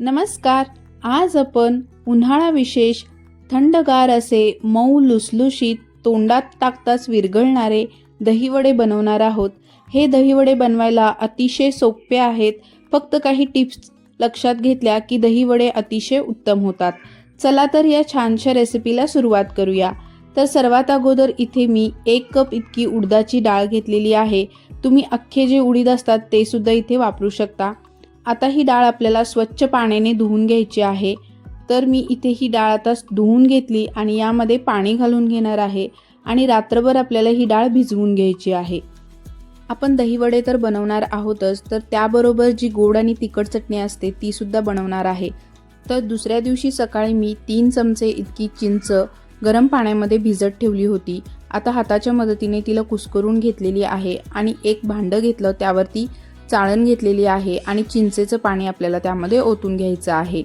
नमस्कार आज आपण उन्हाळा विशेष थंडगार असे मऊ लुसलुशीत तोंडात टाकताच विरघळणारे दहीवडे बनवणार आहोत. हे दहीवडे बनवायला अतिशय सोपे आहेत. फक्त काही टिप्स लक्षात घेतल्या की दहीवडे अतिशय उत्तम होतात. चला तर या छानशा रेसिपीला सुरुवात करूया. तर सर्वात अगोदर इथे मी एक कप इतकी उडदाची डाळ घेतलेली आहे. तुम्ही अख्खे जे उडीद असतात ते सुद्धा इथे वापरू शकता. आता ही डाळ आपल्याला स्वच्छ पाण्याने धुवून घ्यायची आहे. तर मी इथे ही डाळ आता धुवून घेतली आणि यामध्ये पाणी घालून घेणार आहे आणि रात्रभर आपल्याला ही डाळ भिजवून घ्यायची आहे. आपण दहीवडे तर बनवणार आहोतच तर त्याबरोबर जी गोड आणि तिखट चटणी असते ती सुद्धा बनवणार आहे. तर दुसऱ्या दिवशी सकाळी मी तीन चमचे इतकी चिंच गरम पाण्यामध्ये भिजत ठेवली होती. आता हाताच्या मदतीने तिला कुस्करून घेतलेली आहे आणि एक भांडं घेतलं त्यावरती चाळण घेतलेली आहे आणि चिंचेचं पाणी आपल्याला त्यामध्ये ओतून घ्यायचं आहे.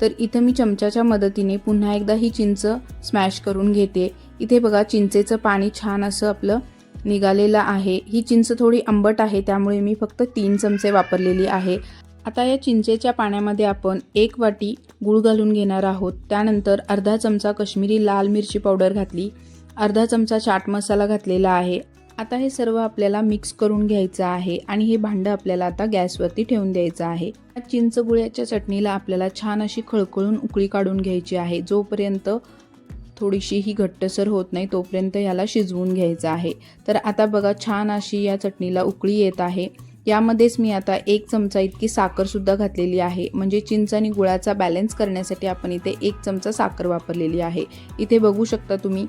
तर इथं मी चमच्याच्या मदतीने पुन्हा एकदा ही चिंच स्मॅश करून घेते. इथे बघा चिंचेचं पाणी छान असं आपलं निघालेलं आहे. ही चिंच थोडी आंबट आहे त्यामुळे मी फक्त तीन चमचे वापरलेली आहे. आता या चिंचेच्या पाण्यामध्ये आपण एक वाटी गूळ घालून घेणार आहोत. त्यानंतर अर्धा चमचा कश्मीरी लाल मिरची पावडर घातली. अर्धा चमचा चाट मसाला घातलेला आहे. आता हे सर्व आपल्याला मिक्स करून घ्यायचं आहे आणि हे भांडं आपल्याला आता गॅसवरती ठेवून द्यायचं आहे. चिंचगुळ्याच्या चिंच गुळ्याच्या चटणीला आपल्याला छान अशी खळखळून उकळी काढून घ्यायची आहे. जोपर्यंत थोडीशी ही घट्टसर होत नाही तोपर्यंत याला शिजवून घ्यायचं आहे. तर आता बघा छान अशी या चटणीला उकळी येत आहे. यामध्येच मी आता एक चमचा इतकी साखरसुद्धा घातलेली आहे. म्हणजे चिंच आणि गुळाचा बॅलन्स करण्यासाठी आपण इथे एक चमचा साखर वापरलेली आहे. इथे बघू शकता तुम्ही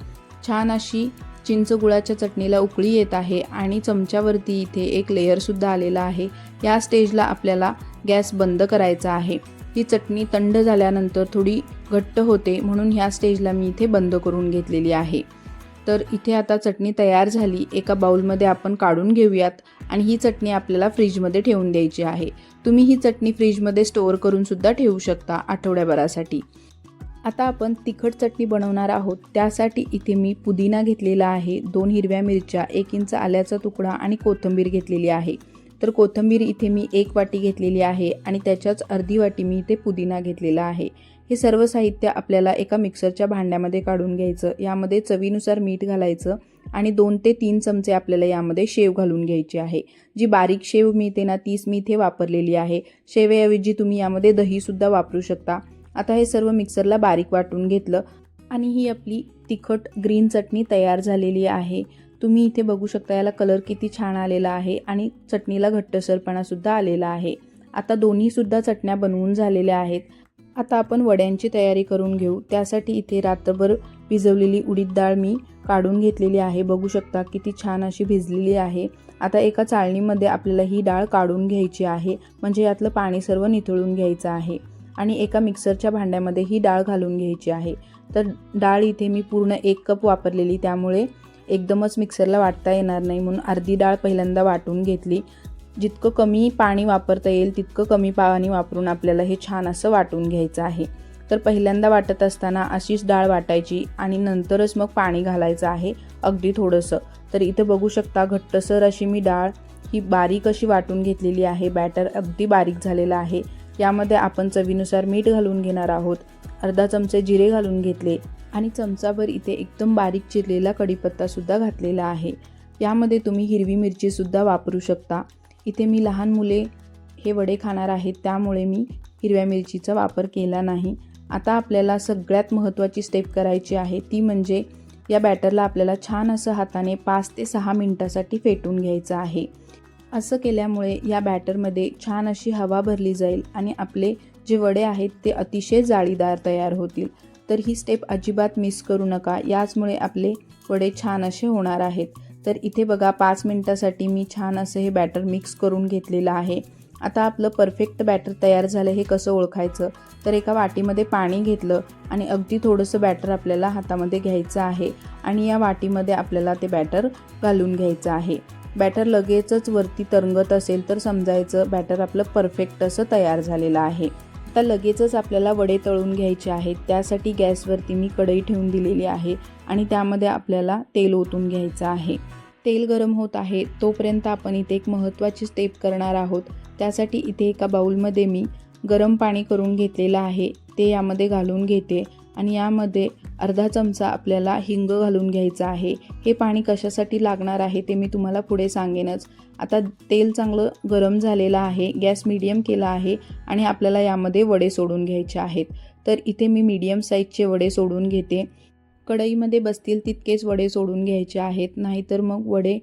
छान अशी चिंच गुळाच्या चटणीला उकळी येत आहे आणि चमच्यावरती इथे एक लेअरसुद्धा आलेला आहे. या स्टेजला आपल्याला गॅस बंद करायचा आहे. ही चटणी थंड झाल्यानंतर थोडी घट्ट होते म्हणून ह्या स्टेजला मी इथे बंद करून घेतलेली आहे. तर इथे आता चटणी तयार झाली. एका बाउलमध्ये आपण काढून घेऊयात आणि ही चटणी आपल्याला फ्रीजमध्ये ठेवून द्यायची आहे. तुम्ही ही चटणी फ्रीजमध्ये स्टोअर करूनसुद्धा ठेवू शकता आठवड्याभरासाठी. आता आपण तिखट चटणी बनवणार आहोत. त्यासाठी इथे मी पुदिना घेतलेला आहे. दोन हिरव्या मिरच्या एक इंच आल्याचा तुकडा आणि कोथिंबीर घेतलेली आहे. तर कोथिंबीर इथे मी एक वाटी घेतलेली आहे आणि त्याच्याच अर्धी वाटी मी इथे पुदिना घेतलेला आहे. हे सर्व साहित्य आपल्याला एका मिक्सरच्या भांड्यामध्ये काढून घ्यायचं. यामध्ये चवीनुसार मीठ घालायचं आणि दोन ते तीन चमचे आपल्याला यामध्ये शेव घालून घ्यायची आहे. जी बारीक शेव मिळते ना तीच मी इथे वापरलेली आहे. शेवेऐवजी तुम्ही यामध्ये दहीसुद्धा वापरू शकता. आता हे सर्व मिक्सरला बारीक वाटून घेतलं आणि ही आपली तिखट ग्रीन चटणी तयार झालेली आहे. तुम्ही इथे बघू शकता याला कलर किती छान आलेला आहे आणि चटणीला घट्टसरपणासुद्धा आलेला आहे. आता दोन्हीसुद्धा चटण्या बनवून झालेल्या आहेत. आता आपण वड्यांची तयारी करून घेऊ. त्यासाठी इथे रात्रभर भिजवलेली उडीद डाळ मी काढून घेतलेली आहे. बघू शकता किती छान अशी भिजलेली आहे. आता एका चाळणीमध्ये आपल्याला ही डाळ काढून घ्यायची आहे. म्हणजे यातलं पाणी सर्व निथळून घ्यायचं आहे. आणि एका मिक्सरच्या भांड्यामध्ये ही डाळ घालून घ्यायची आहे. तर डाळ इथे मी पूर्ण एक कप वापरलेली त्यामुळे एकदमच मिक्सरला वाटता येणार नाही म्हणून अर्धी डाळ पहिल्यांदा वाटून घेतली. जितकं कमी पाणी वापरता येईल तितकं कमी पाणी वापरून आपल्याला हे छान असं वाटून घ्यायचं आहे. तर पहिल्यांदा वाटत असताना अशीच डाळ वाटायची आणि नंतरच मग पाणी घालायचं आहे अगदी थोडंसं. तर इथं बघू शकता घट्टसर अशी मी डाळ ही बारीक अशी वाटून घेतलेली आहे. बॅटर अगदी बारीक झालेलं आहे. यामध्ये आपण चवीनुसार मीठ घालून घेणार आहोत. अर्धा चमचे जिरे घालून घेतले आणि चमचाभर इथे एकदम बारीक चिरलेला कढीपत्तासुद्धा घातलेला आहे. यामध्ये तुम्ही हिरवी मिरचीसुद्धा वापरू शकता. इथे मी लहान मुले हे वडे खाणार आहेत त्यामुळे मी हिरव्या मिरचीचा वापर केला नाही. आता आपल्याला सगळ्यात महत्त्वाची स्टेप करायची आहे ती म्हणजे या बॅटरला आपल्याला छान असं हाताने पाच ते सहा मिनटासाठी फेटून घ्यायचं आहे. असं केल्यामुळे या बॅटरमध्ये छान अशी हवा भरली जाईल आणि आपले जे वडे आहेत ते अतिशय जाळीदार तयार होतील. तर ही स्टेप अजिबात मिस करू नका. याचमुळे आपले वडे छान असे होणार आहेत. तर इथे बघा पाच मिनटासाठी मी छान असं हे बॅटर मिक्स करून घेतलेलं आहे. आता आपलं परफेक्ट बॅटर तयार झालं हे कसं ओळखायचं? तर एका वाटीमध्ये पाणी घेतलं आणि अगदी थोडंसं बॅटर आपल्याला हातामध्ये घ्यायचं आहे आणि या वाटीमध्ये आपल्याला ते बॅटर घालून घ्यायचं आहे. बॅटर लगेचच वरती तरंगत असेल तर समजायचं बॅटर आपलं परफेक्ट असं तयार झालेलं आहे. आता लगेचच आपल्याला वडे तळून घ्यायचे आहेत. त्यासाठी गॅसवरती मी कढई ठेवून दिलेली आहे आणि त्यामध्ये आपल्याला तेल ओतून घ्यायचं आहे. तेल गरम होत आहे. तोपर्यंत आपण इथे एक महत्त्वाची स्टेप करणार आहोत. त्यासाठी इथे एका बाऊलमध्ये मी गरम पाणी करून घेतलेलं आहे. ते यामध्ये घालून घेते. आणि यामध्ये अर्धा चमचा आपल्याला हिंग घालून घ्यायचा आहे. हे पाणी कशासाठी लागणार आहे ते मी तुम्हाला पुढे सांगेनच. आता तेल चांगलं गरम झालेलं आहे गॅस मीडियम केला आहे आणि आपल्याला यामध्ये वडे सोडून घ्यायचे आहेत. तर इथे मी मीडियम साईजचे वडे सोडून घेते. कढईमध्ये बसतील तितकेच वडे सोडून घ्यायचे आहेत नाहीतर मग वडे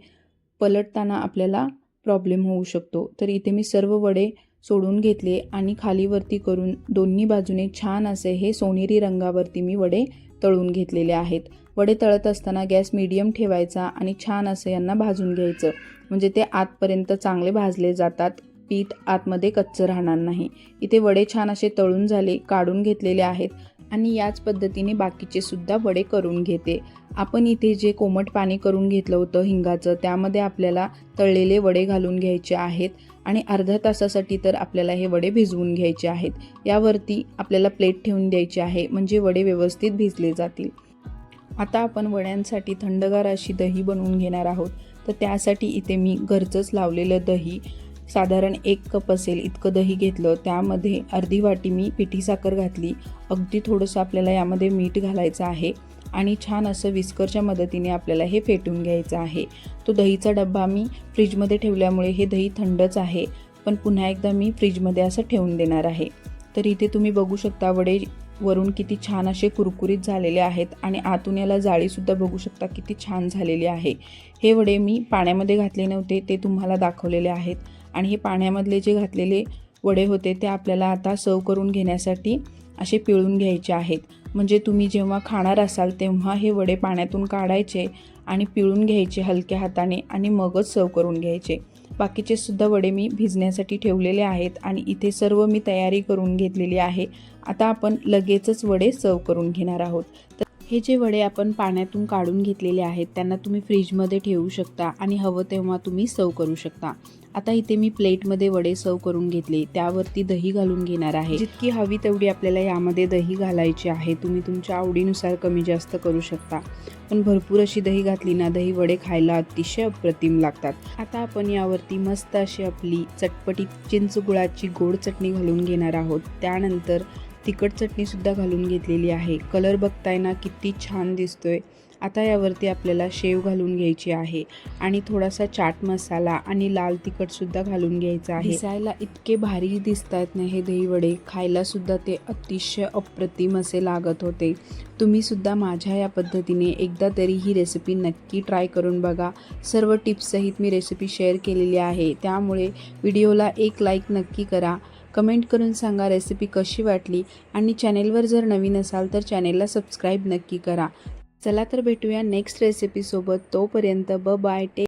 पलटताना आपल्याला प्रॉब्लेम होऊ शकतो. तर इथे मी सर्व वडे सोडून घेतले आणि खालीवरती करून दोन्ही बाजूने छान असे हे सोनेरी रंगावरती मी वडे तळून घेतलेले आहेत. वडे तळत असताना गॅस मीडियम ठेवायचा आणि छान असं यांना भाजून घ्यायचं. म्हणजे ते आतपर्यंत चांगले भाजले जातात. पीठ आतमध्ये कच्चं राहणार नाही. इथे वडे छान असे तळून झाले काढून घेतलेले आहेत. आणि याच पद्धतीने बाकीचे सुद्धा वडे करून घेते. आपण इथे जे कोमट पाणी करून घेतलं होतं हिंगाचं त्यामध्ये आपल्याला तळलेले वडे घालून घ्यायचे आहेत आणि अर्ध्या तासासाठी तर आपल्याला हे वडे भिजवून घ्यायचे आहेत. यावरती आपल्याला प्लेट ठेवून द्यायची आहे म्हणजे वडे व्यवस्थित भिजले जातील. आता आपण वड्यांसाठी थंडगार अशी दही बनवून घेणार आहोत. तर त्यासाठी इथे मी घरचंच लावलेलं दही साधारण एक कप असेल इतकं दही घेतलं त्यामध्ये अर्धी वाटी मी पिठी साखर घातली. अगदी थोडंसं आपल्याला यामध्ये मीठ घालायचं आहे आणि छान असं विस्करच्या मदतीने आपल्याला हे फेटून घ्यायचं आहे. तो दहीचा डब्बा मी फ्रीजमध्ये ठेवल्यामुळे हे दही थंडच आहे पण पुन्हा एकदा मी फ्रीजमध्ये असं ठेवून देणार आहे. तर इथे तुम्ही बघू शकता वडे वरून किती छान असे कुरकुरीत झालेले आहेत आणि आतून याला जाळीसुद्धा बघू शकता किती छान झालेली आहे. हे वडे मी पाण्यामध्ये घातले नव्हते ते तुम्हाला दाखवलेले आहेत. आणि हे पाण्यामधले जे घातलेले वडे होते ते आपल्याला आता सर्व करून घेण्यासाठी असे पिळून घ्यायचे आहेत. म्हणजे तुम्ही जेव्हा खाणार असाल तेव्हा हे वडे पाण्यातून काढायचे आणि पिळून घ्यायचे हलक्या हाताने आणि मगच सर्व करून घ्यायचे. बाकीचे सुद्धा वडे मी भिजण्यासाठी ठेवलेले आहेत आणि इथे सर्व मी तयारी करून घेतलेली आहे. आता आपण लगेचच वडे सर्व करून घेणार आहोत. तर हे जे वडे आपण पाण्यातून काढून घेतलेले आहेत त्यांना तुम्ही फ्रीजमध्ये ठेवू शकता आणि हवं तेव्हा तुम्ही सर्व करू शकता. आता इथे मी प्लेटमध्ये वडे सर्व करून घेतले. त्यावरती दही घालून घेणार आहे. जितकी हवी तेवढी आपल्याला यामध्ये दही घालायची आहे. तुम्ही तुमच्या आवडीनुसार कमी जास्त करू शकता. पण भरपूर अशी दही घातली ना दही वडे खायला अतिशय अप्रतिम लागतात. आता आपण यावरती मस्त अशी आपली चटपटी चिंच गुळाची गोड चटणी घालून घेणार आहोत. त्यानंतर तिखट चटणीसुद्धा घालून घेतलेली आहे. कलर बघताय ना किती छान दिसतोय. आता यावरती आपल्याला शेव घालून घ्यायची आहे आणि थोडासा चाट मसाला आणि लाल तिखटसुद्धा घालून घ्यायचा आहे. दिसायला इतके भारी दिसतात ना हे दहीवडे. खायलासुद्धा खायला सुद्धा ते अतिशय अप्रतिम असे लागत होते. तुम्ही सुद्धा माझ्या या पद्धतीने एकदा तरी ही रेसिपी नक्की ट्राय करून बघा. सर्व टिप्ससहित मी रेसिपी शेअर केलेली आहे. त्यामुळे व्हिडिओला एक लाईक नक्की करा. कमेंट करून सांगा रेसिपी कशी वाटली आणि चॅनेलवर जर नवीन असाल तर चॅनेलला सबस्क्राईब नक्की करा. चला तर भेटूया नेक्स्ट रेसिपीसोबत तोपर्यंत ब बाय टेक